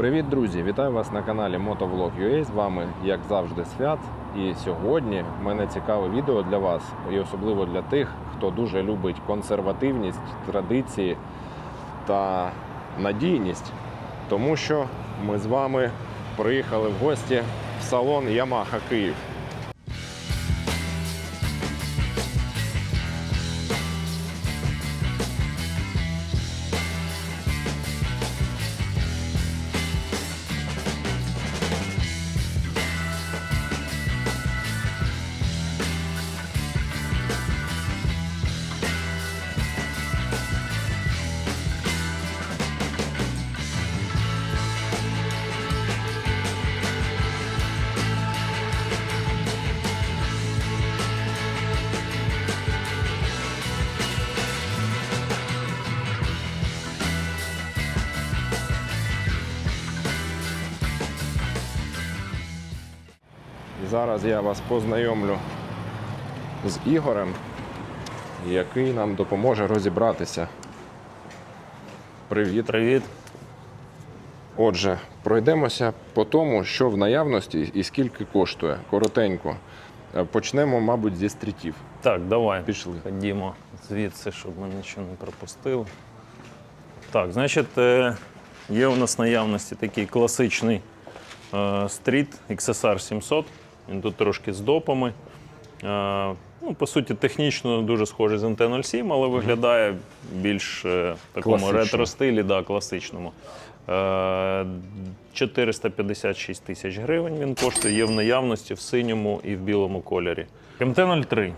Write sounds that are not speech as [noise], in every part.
Привіт, друзі! Вітаю вас на каналі Motovlog.ua. З вами, як завжди, свят. І сьогодні в мене цікаве відео для вас, і особливо для тих, хто дуже любить консервативність, традиції та надійність. Тому що ми з вами приїхали в гості в салон Yamaha Київ. Зараз я вас познайомлю з Ігорем, який нам допоможе розібратися. Привіт. Привіт. Отже, пройдемося по тому, що в наявності і скільки коштує. Коротенько. Е, Почнемо, мабуть, зі стрітів. Так, давай. Пішли. Ходімо звідси, щоб ми нічого не пропустили. Так, значить, е, є у нас наявності такий класичний е, стріт XSR 700. Він тут трошки з допами. Е, Ну, по суті, технічно дуже схожий з МТ-07, але виглядає більш е, в такому ретро-стилі, да, класичному. Е, 456 тисяч гривень він коштує, є в наявності в синьому і в білому кольорі. МТ-03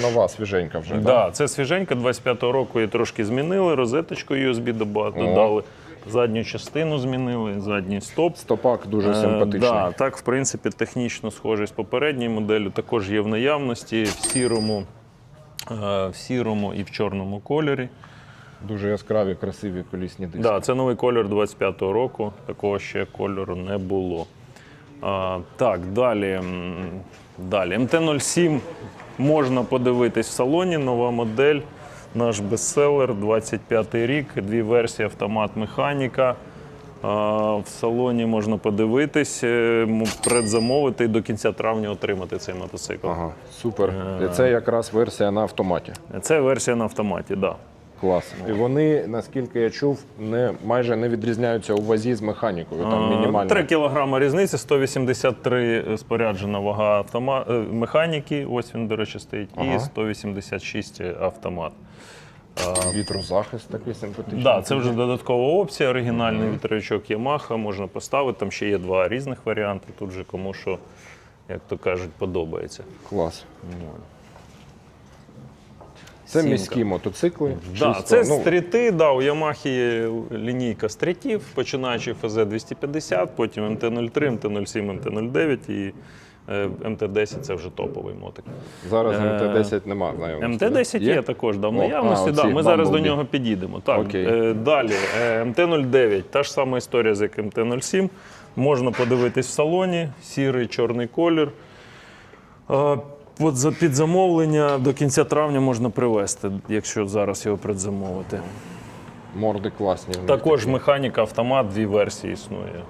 Це нова свіженька вже. Да? да, це свіженька 25-го року її трошки змінили, розеточку USB додали, задню частину змінили, задній стоп. Стопак дуже Е, симпатичний. Да, так, в принципі, технічно схожий з попередньою моделлю. Також є в наявності в сірому, е, в сірому і в чорному кольорі. Дуже яскраві, красиві колісні диски. Да, це новий кольор 25-го року. Такого ще кольору не було. А, так, далі. далі. МТ-07 можна подивитись в салоні. Нова модель. Наш бестселер, 25-й рік, дві версії автомат механіка. В салоні можна подивитись, е, предзамовити і до кінця травня отримати цей мотоцикл. Ага, супер. Е. І це якраз версія на автоматі. Це версія на автоматі, так. Да. Клас. І вони, наскільки я чув, не майже не відрізняються у вазі з механікою. Там Е, мінімальна. 3 кілограми різниці, 183 споряджена вага автома... е, механіки, ось він, до речі, стоїть, Ага. і 186 автомат. Вітрозахист такий симпатичний. Да, це вже додаткова опція, оригінальний вітрячок Yamaha, можна поставити. Там ще є два різних варіанти. Тут же кому що, як то кажуть, подобається. Клас. Це Сімка. міські мотоцикли. Да, чисто, це ну, стріти, да, у Yamaha є лінійка стрітів, починаючи FZ250, потім МТ-03, МТ-07, МТ-09 і е, МТ-10 це вже топовий мотик. Зараз Е, МТ-10 нема наявності. МТ-10 є також да, в наявності. а, да, оці ми зараз до нього підійдемо. Так, Окей. е, далі, е, МТ-09, та ж сама історія, з як МТ-07. Можна подивитись в салоні, сірий, чорний колір. Е, От за підзамовлення до кінця травня можна привезти, якщо зараз його предзамовити. Морди класні. в них Також такі, механіка, автомат, дві версії існує.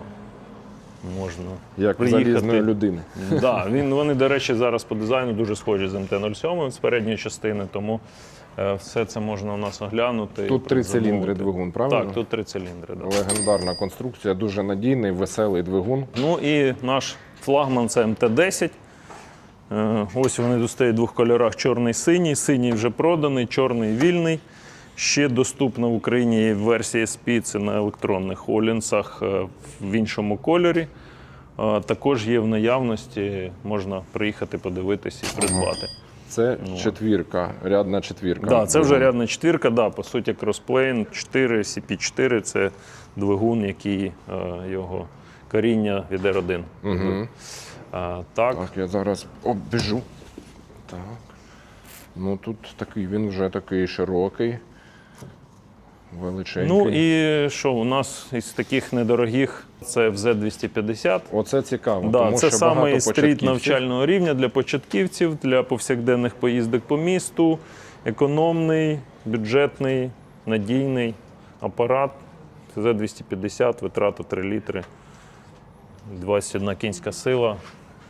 Можна. Як в приїхати. залізної людини. Да, він, вони, до речі, зараз по дизайну дуже схожі з МТ-07 з передньої частини, тому е, все це можна у нас оглянути. і Тут три циліндри двигун, правильно? Так, тут три циліндри. Да. Легендарна конструкція, дуже надійний, веселий двигун. Ну і наш флагман це МТ-10. Е, Ось вони стоять в двох кольорах: чорний синій. Синій вже проданий, чорний вільний. Ще доступна в Україні є версія SP, це на електронних олінсах е, в іншому кольорі. Е, Також є в наявності, можна приїхати подивитись і придбати. Це четвірка, рядна четвірка. Да, це вже рядна четвірка, да, по суті, кросплейн 4, CP4 це двигун, який е, його коріння від R1. Угу. А, так, Так, я зараз оббіжу. Так. Ну тут такий, він вже такий широкий, величенький. ну і що у нас із таких недорогих це FZ250. Оце цікаво. Да, тому це що саме стріт навчального рівня для початківців, для повсякденних поїздок по місту, економний, бюджетний, надійний апарат. Z250, витрата 3 літри, 21 кінська сила.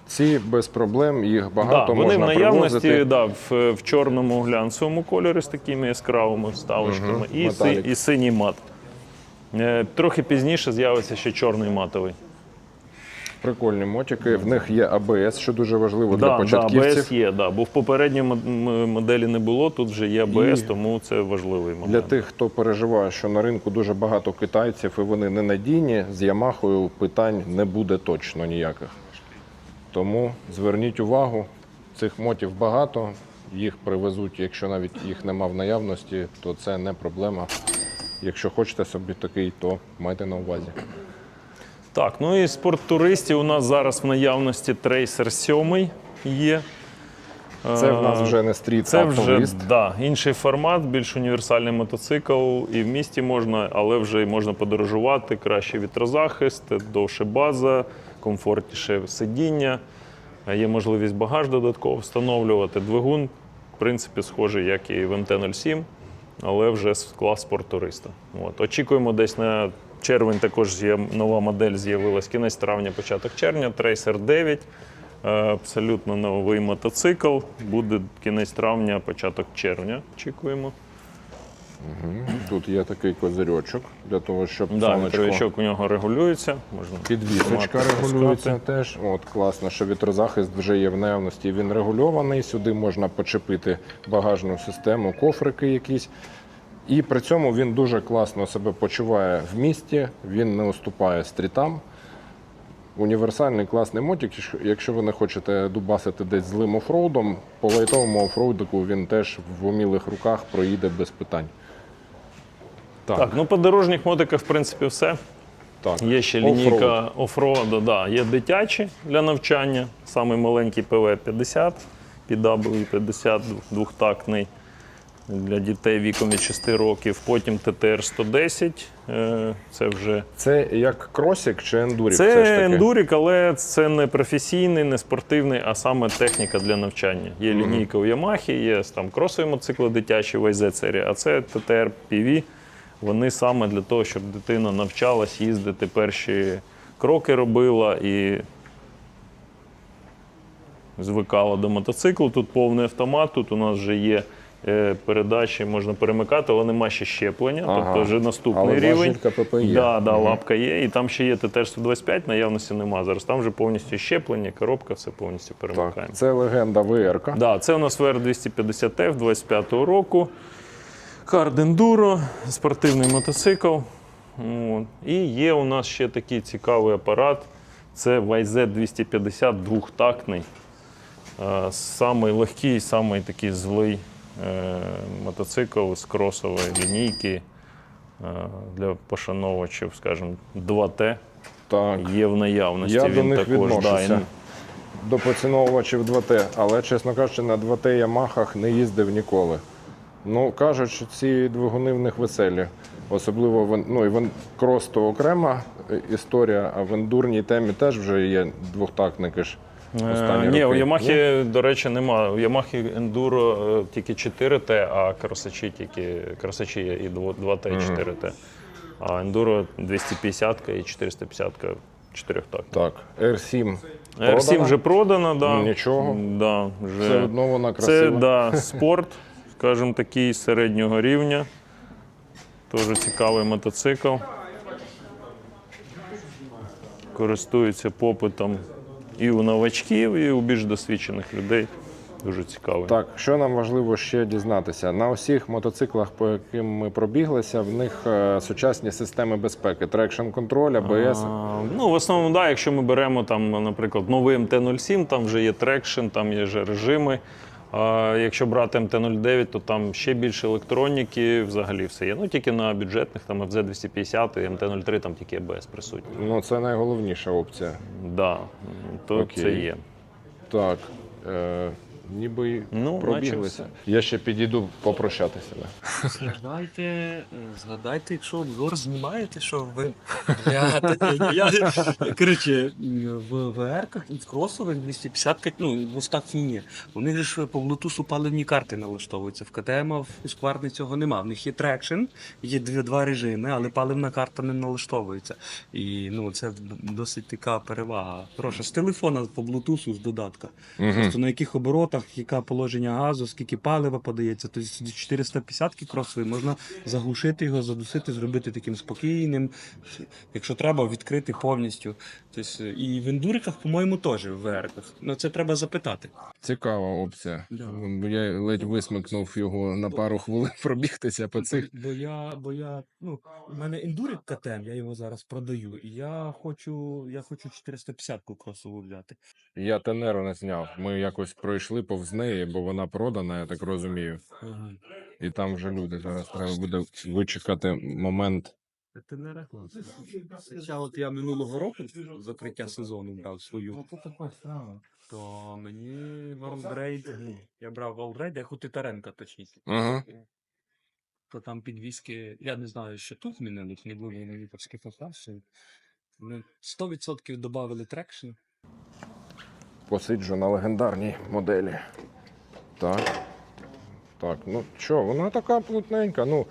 Ці без проблем, їх багато да, вони в наявності привозити. да, в, в чорному глянцевому кольорі з такими яскравими вставочками угу, і, си, і синій мат. Е, трохи пізніше з'явиться ще чорний матовий. Прикольні мотики. В них є АБС, що дуже важливо для Да, да, початківців. АБС є, да, бо в попередній моделі не було, тут вже є АБС, І тому це важливий момент. Для тих, хто переживає, що на ринку дуже багато китайців і вони ненадійні, з Ямахою питань не буде точно ніяких. Тому зверніть увагу, цих мотів багато, їх привезуть, якщо навіть їх нема в наявності, то це не проблема. Якщо хочете собі такий, то майте на увазі. Так, ну і спорттуристів у нас зараз в наявності трейсер 7 є. Це в нас вже не стріт, Це вже да, інший формат, більш універсальний мотоцикл. І в місті можна, але вже можна подорожувати, кращий вітрозахист, довше база, комфортніше сидіння. Є можливість багаж додатково встановлювати. Двигун, в принципі, схожий, як і в МТ-07, але вже з клас спорттуриста. От. Очікуємо десь на червень також є нова модель з'явилась кінець травня, початок червня, Tracer 9. Е, Абсолютно новий мотоцикл. Буде кінець травня, початок червня. Очікуємо. Тут є такий козирьочок для того, щоб Да, сонечко... вітровичок у нього регулюється. Можна Підвісочка регулюється теж. От класно, що вітрозахист вже є в наявності. Він регульований. Сюди можна почепити багажну систему, кофрики якісь. І при цьому він дуже класно себе почуває в місті, він не уступає стрітам. Універсальний класний мотик, якщо- ви не хочете дубасити десь злим офроудом, по лайтовому офроудику він теж в умілих руках проїде без питань. Так, ну по дорожніх мотиках, в принципі, все. так. Є ще лінійка офроду, да. є дитячі для навчання. Самий маленький ПВ-50, PW50 двохтактний для дітей віком від 6 років. Потім ТТР-110. е, Це вже Це як кросік чи ендурік? Це все ж таки? ендурік, але це не професійний, не спортивний, а саме техніка для навчання. Є лінійка у Ямахі, є там кросові мотоцикли дитячі в YZ а це ТТР PV. Вони саме для того, щоб дитина навчалась їздити, перші кроки робила і звикала до мотоциклу. Тут повний автомат, тут у нас вже є передачі, можна перемикати, але нема ще щеплення, Ага. тобто вже наступний Але рівень. важілька ПП є. Да, да, лапка є, і там ще є ТТР-125, наявності нема. Зараз там вже повністю щеплення, коробка, все повністю перемикаємо. Так, це легенда ВРК. Да, це у нас VR250F 25-го року. Кард ендуро, спортивний мотоцикл. От. І є у нас ще такий цікавий апарат. Це YZ250 двохтактний. Е, Самий легкий, самий такий злий е, мотоцикл з кросової лінійки е, для пошановувачів, скажімо, 2T Так. є в наявності. Я Він до них також, відношуся. він- До поціновувачів 2Т, але, чесно кажучи, на 2Т Ямахах не їздив ніколи. Ну, кажуть, що ці двигуни в них веселі. Особливо ну, і в крос то окрема е, історія, а в ендурній темі теж вже є двохтактники ж. Останні Е, Ні, роки. у Ямахи, до речі, немає. У Ямахи ендуро е, тільки 4Т, а кросачі тільки кросачі є і 2Т, і 4Т. А ендуро 250 і 450 4 Так, R7 R7 продана. вже продано, да. Нічого. Да, вже. Все одно вона Це красива. да, спорт, скажімо такий, середнього рівня. Теж цікавий мотоцикл. Користується попитом і у новачків, і у більш досвідчених людей. Дуже цікавий. Так, що нам важливо ще дізнатися? На усіх мотоциклах, по яким ми пробіглися, в них е, сучасні системи безпеки, трекшн контроль, АБС. А, ну, в основному, да, якщо ми беремо там, наприклад, новий МТ-07, там вже є трекшн, там є вже режими. А якщо брати МТ-09, то там ще більше електроніки, взагалі все є. Ну тільки на бюджетних, там FZ250 і МТ-03, там тільки АБС присутні. Ну, це найголовніша опція. Да, то Окей. це є. Так. Е, ніби Ну, пробіглися. Я ще підійду попрощатися. Да. Згадайте, згадайте, якщо обзор знімаєте, що ви. Я, коротше, в VR-ках і в кросових 250 ну, в устах ні. У них ж по Bluetooth паливні карти налаштовуються. В КТМ в Husqvarna цього нема. В них є трекшн, є дві, два режими, але паливна карта не налаштовується. І ну, це досить така перевага. Хороша. З телефона по Bluetooth з додатка. Тобто на яких оборотах, яке положення газу, скільки палива подається. Тобто 450 кросовий можна заглушити його, задусити, зробити таким спокійним. Якщо треба, відкрити повністю. Тобто, і в ендуриках, по-моєму, теж в верках. Ну це треба запитати. Цікава опція. Да. Я ледь висмикнув його на пару хвилин [laughs] пробігтися по цих. Бо я, бо я, ну, у мене ендурик КТМ, я його зараз продаю, і я хочу, я хочу 450 кросову взяти. Я тенеру не зняв. Ми якось пройшли повз неї, бо вона продана, я так розумію. Ага. І там вже люди. Зараз треба буде вичекати момент. Це не реклама. Хоча от я минулого року закриття сезону брав свою. То мені Волдрейд, я брав Волдрейд, як у Титаренка точніше. Ага. То там підвіски, я не знаю, що тут змінили, не були на літерські фотографії. Вони 100% додали трекшн. Посиджу на легендарній моделі. Так. Так, ну що, вона така плотненька. Ну,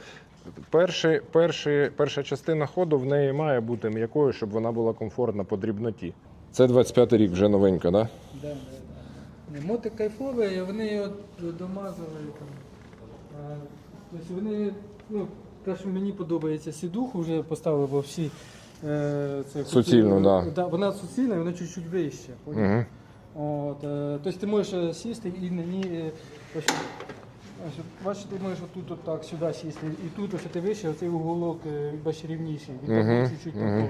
перший, перший, перша частина ходу в неї має бути м'якою, щоб вона була комфортна по дрібноті. Це 25-й рік, вже новенька, так? Да, да, да. Ні, Моти кайфові, вони його домазали там. А, Тобто вони, ну, те, що мені подобається, сідуху вже поставили, бо всі. е, Це, Суцільну, да. да. Вона суцільна, вона чуть-чуть вища. Угу. От, е, тобто ти можеш е, сісти і на ній. е, ось, ось, Бачиш, ти можеш отут от так сюди сісти, і тут ось ти вище, оцей уголок бачиш рівніший, він Мгм, так чуть-чуть мгм.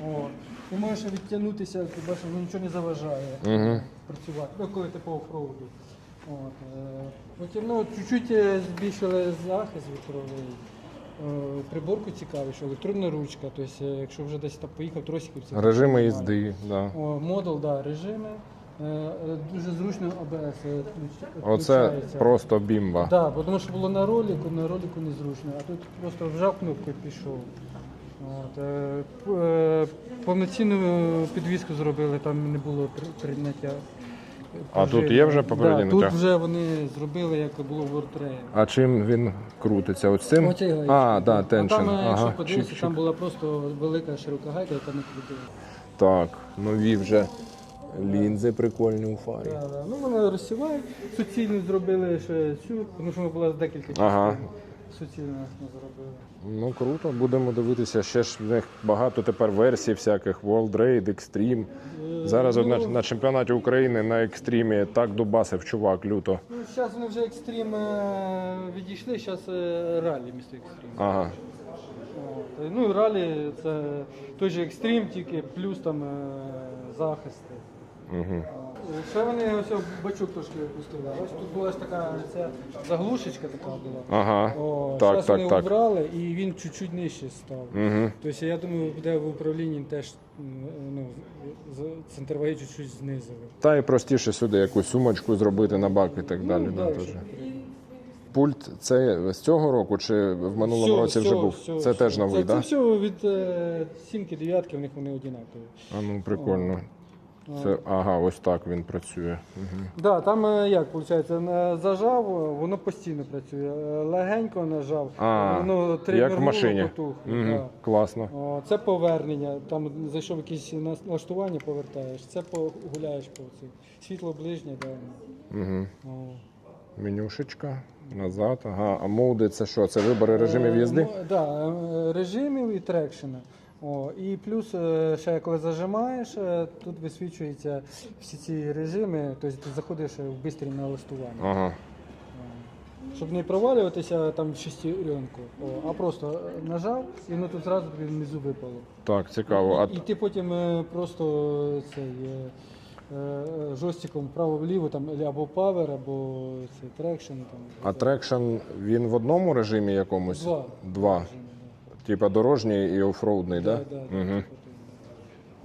такого. От. Ти можеш відтягнутися, ти бачиш, воно нічого не заважає Угу. працювати, ну, коли ти по офроуду. От, е, ну, чуть-чуть е, збільшили захист вітровий. Е, Приборку цікавіше, електронна ручка, тобто, е, якщо вже десь там поїхав тросиків, це Режими їзди, да. О, модул, да, режими. Е, е, Дуже зручно АБС е, Оце включається. просто бімба. Да, бо тому що було на ролику, на ролику незручно, а тут просто вжав кнопку і пішов. От, е, повноцінну підвіску зробили, там не було прийняття. А тут є вже попередній да, Тут вже вони зробили, як було в WordTrain. А чим він крутиться? Ось цим? Оцей гаєчник, А, да, А там, е, якщо подивитися, там була просто велика широка гайка, яка не крутила. Так, нові вже лінзи прикольні у фарі. Да, да. Ну, вони розсівають, суцільну зробили ще цю, тому що вона була з декілька Ага. частин. Суцільну ми зробили. Ну круто, будемо дивитися. Ще ж в них багато тепер версій всяких World Raid, Extreme. Е, Зараз ну, от на, на чемпіонаті України на екстримі так дубасив чувак люто. Ну, зараз вони вже екстрім е, відійшли, зараз ралі місто екстрім. Ага. От. е, Ну, ралі це той же екстрім, тільки плюс там е, захисти. Угу. Ще вони ось бачок трошки пустили. Ось тут була ж така ця заглушечка така була. Ага. О, Так, зараз так, вони так. убрали і він чуть-чуть нижче став. Угу. Тобто я думаю, буде в управлінні теж ну, з- чуть-чуть знизили. Та і простіше сюди якусь сумочку зробити на бак і так далі. Ну, да, да, теж. щоб- Пульт це з цього року чи в минулому Всього, році вже всього, був? всього, це теж всього. новий, Це, так? це все від е, сімки, дев'ятки, у них вони однакові. А ну прикольно. Це, ага, ось так він працює. Угу. Да, там е, як виходить, зажав, воно постійно працює. Е, Легенько нажав, А, воно як в машині. потухло, Угу. да. Класно. О, це повернення. Там зайшов якісь налаштування, повертаєш. Це погуляєш по цим. Світло ближнє, да. Угу. О. Менюшечка, назад. Ага. А моуди це що? Це вибори режимів їзди? Так, да, е, режимів і трекшена. О, і плюс, е, ще коли зажимаєш, е, тут висвічуються всі ці режими, тобто ти заходиш в бистрі налаштування. Ага. Щоб не провалюватися там в шестеренку, а просто е, нажав і воно тут зразу внизу випало. Так, цікаво. А І ти потім е, просто цей е, е, жостиком вправо-вліво там або павер, або цей трекшн. Там, А трекшн він в одному режимі якомусь? Два. Два. режими, Типа дорожній і офроудний, да. так? Да, Да? да, Угу.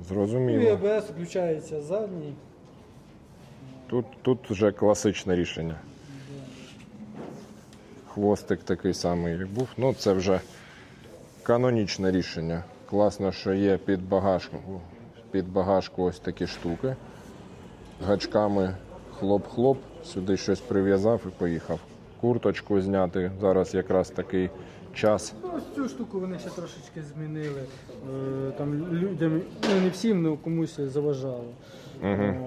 да, Ну і АБС включається задній. Тут, тут вже класичне рішення. Хвостик такий самий, як був. Ну, це вже канонічне рішення. Класно, що є під багажку, під багажку ось такі штуки. Гачками хлоп-хлоп, сюди щось прив'язав і поїхав. Курточку зняти. Зараз якраз такий час. Ну, ось цю штуку вони ще трошечки змінили. Е, Там людям, ну не всім, але комусь заважало. Е,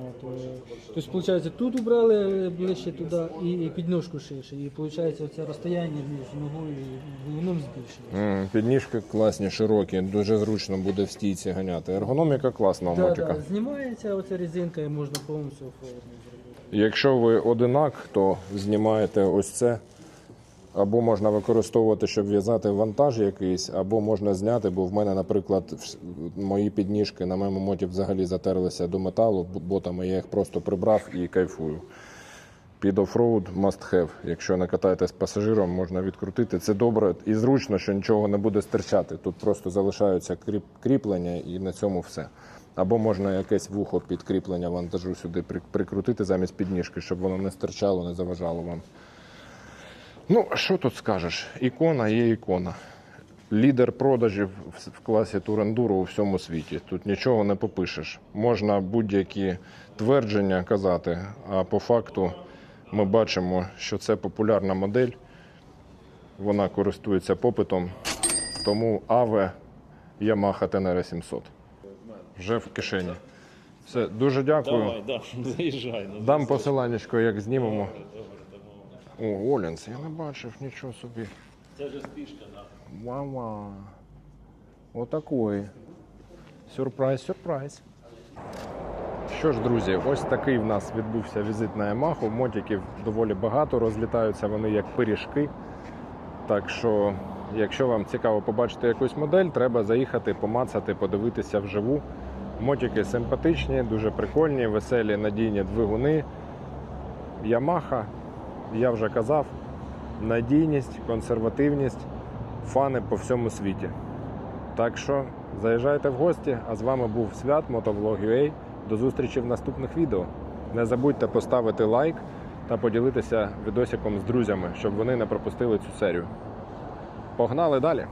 Тобто, виходить, тут убрали ближче туди і, підножку ширше. І виходить, оце розстояння між ногою і двигуном збільшилося. М, Підніжки класні, широкі, дуже зручно буде в стійці ганяти. Ергономіка класна у Да, мотика. да, знімається оця резинка і можна повністю зробити. Якщо ви одинак, то знімаєте ось це. Або можна використовувати, щоб в'язати вантаж якийсь, або можна зняти, бо в мене, наприклад, мої підніжки на моєму моті взагалі затерлися до металу ботами, я їх просто прибрав і кайфую. Під офроуд must have. Якщо не катаєтесь пасажиром, можна відкрутити. Це добре і зручно, що нічого не буде стирчати. Тут просто залишаються кріплення і на цьому все. Або можна якесь вухо під кріплення вантажу сюди прикрутити замість підніжки, щоб воно не стирчало, не заважало вам. Ну, що тут скажеш? Ікона є ікона. Лідер продажів в- класі турендуру у всьому світі. Тут нічого не попишеш. Можна будь-які твердження казати, а по факту ми бачимо, що це популярна модель. Вона користується попитом. Тому Аве Yamaha Tenere 700. Вже в кишені. Все, дуже дякую. да, [laughs] заїжджай. Дам посиланнячко, як знімемо. О, Олінс, я не бачив нічого собі. Це вже спішка, да. Вау-вау. Отакої. Сюрприз, сюрприз. Що ж, друзі, ось такий в нас відбувся візит на Ямаху. Мотиків доволі багато, розлітаються вони як пиріжки. Так що, якщо вам цікаво побачити якусь модель, треба заїхати, помацати, подивитися вживу. Мотики симпатичні, дуже прикольні, веселі, надійні двигуни. Ямаха, я вже казав, надійність, консервативність, фани по всьому світі. Так що заїжджайте в гості, а з вами був Свят, Мотовлог.ua. До зустрічі в наступних відео. Не забудьте поставити лайк та поділитися відосиком з друзями, щоб вони не пропустили цю серію. Погнали далі!